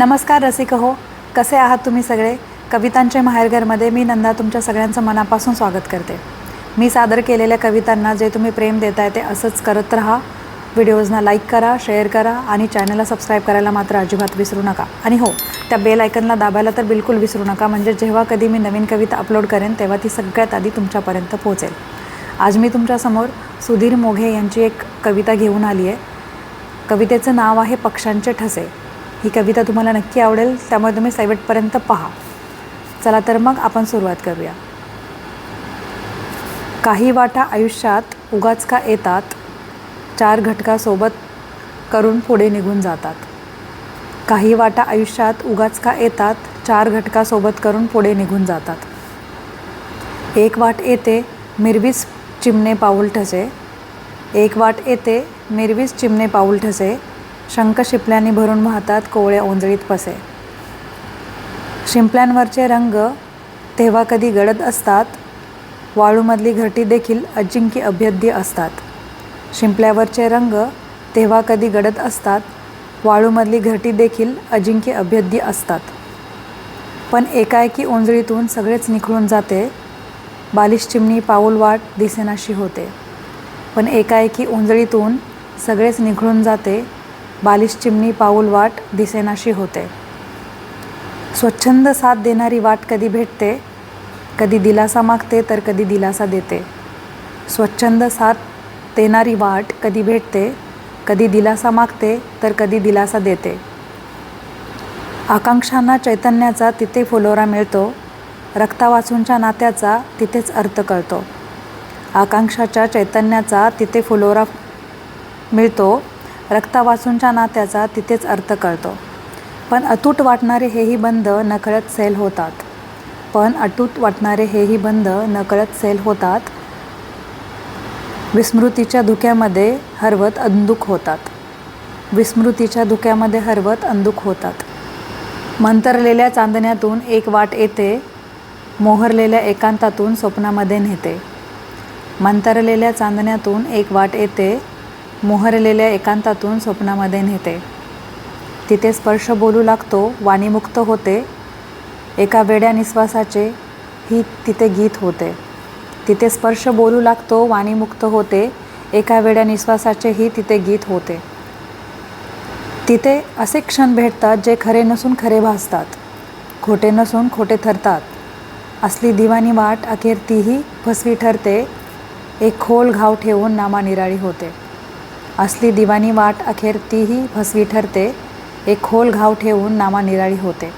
नमस्कार रसिक हो कसे आहात तुम्ही सगळे? कवितांचे माहेरघरमध्ये मी नंदा तुमच्या सगळ्यांचं मनापासून स्वागत करते. मी सादर केलेल्या कवितांना जे तुम्ही प्रेम देताय ते असंच करत राहा. व्हिडिओजना लाईक करा शेअर करा आणि चॅनलला सबस्क्राईब करायला मात्र अजिबात विसरू नका. आणि हो त्या बेल आयकनला दाबायला तर बिलकुल विसरू नका. म्हणजे जेव्हा कधी मी नवीन कविता अपलोड करेन तेव्हा ती सगळ्यात आधी तुमच्यापर्यंत पोहोचेल. आज मी तुमच्यासमोर सुधीर मोघे यांची एक कविता घेऊन आली आहे कवितेचं नाव आहे पक्ष्यांचे ठसे. ही कविता तुम्हाला नक्की आवडेल त्यामुळे तुम्ही शेवटपर्यंत पहा. चला तर मग आपण सुरुवात करूया. काही वाटा आयुष्यात उगाच का येतात? चार घटकासोबत करून पुढे निघून जातात. काही वाटा आयुष्यात उगाच का येतात? चार घटकासोबत करून पुढे निघून जातात. एक वाट येते मिरवीस चिमणे पाऊल ठसे. एक वाट येते मिरवीस चिमणे पाऊल ठसे. शंख शिपल्यांनी भरून वाहतात कोवळे ओंजळीत पसे. शिंपल्यांवरचे रंग तेव्हा कधी गडद असतात वाळूमधली घरटी देखील अजिंक्य अभेद्य असतात. शिंपल्यावरचे रंग तेव्हा कधी गडद असतात वाळूमधली घरटी देखील अजिंक्य अभेद्य असतात. पण एकाएकी ओंजळीतून सगळेच निखळून जाते बालिश चिमणी पाऊलवाट दिसेनाशी होते. पण एकाएकी ओंजळीतून सगळेच निखळून जाते बालिश चिमणी पाऊल वाट दिसेनाशी होते. स्वच्छंद साथ देणारी वाट कधी भेटते कधी दिलासा मागते तर कधी दिलासा देते. स्वच्छंद साथ देणारी वाट कधी भेटते कधी दिलासा मागते तर कधी दिलासा देते. आकांक्षांना चैतन्याचा तिथे फुलोरा मिळतो रक्तावाचूंच्या नात्याचा तिथेच अर्थ कळतो. आकांक्षाच्या चैतन्याचा तिथे फुलोरा मिळतो रक्तावासूंच्या नात्याचा तिथेच अर्थ कळतो. पण अतूट वाटणारे हेही बंध नकळत सैल होतात. पण अतूट वाटणारे हेही बंध नकळत सैल होतात. विस्मृतीच्या धुक्यामध्ये हरवत अंदुक होतात. विस्मृतीच्या धुक्यामध्ये हरवत अंदुक होतात. मंतरलेल्या चांदण्यातून एक वाट येते मोहरलेल्या एकांतातून स्वप्नामध्ये नेते. मंतरलेल्या चांदण्यातून एक वाट येते मोहरलेल्या एकांतातून स्वप्नामध्ये नेते. तिथे स्पर्श बोलू लागतो वाणीमुक्त होते. एका वेड्या निश्वासाचे ही तिथे गीत होते. तिथे स्पर्श बोलू लागतो वाणीमुक्त होते. एका वेड्या निश्वासाचे ही तिथे गीत होते. तिथे असे क्षण भेटतात जे खरे नसून खरे भासतात. खोटे नसून खोटे ठरतात. असली दिवाणी वाट अखेर तीही फसवी ठरते. एक खोल घाव ठेवून नामा निराळी होते. असली दिवाणी वाट अखेर तीही फसवी ठरते. एक खोल घाव ठेवून नामा निराळी होते.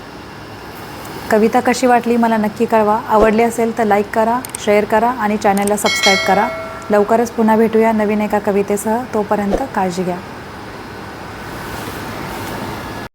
कविता कशी वाटली मला नक्की कळवा. आवडली असेल तर लाईक करा शेअर करा आणि चॅनलला सबस्क्राईब करा. लवकरच पुन्हा भेटूया नवीन एका कवितेसह. तोपर्यंत काळजी घ्या.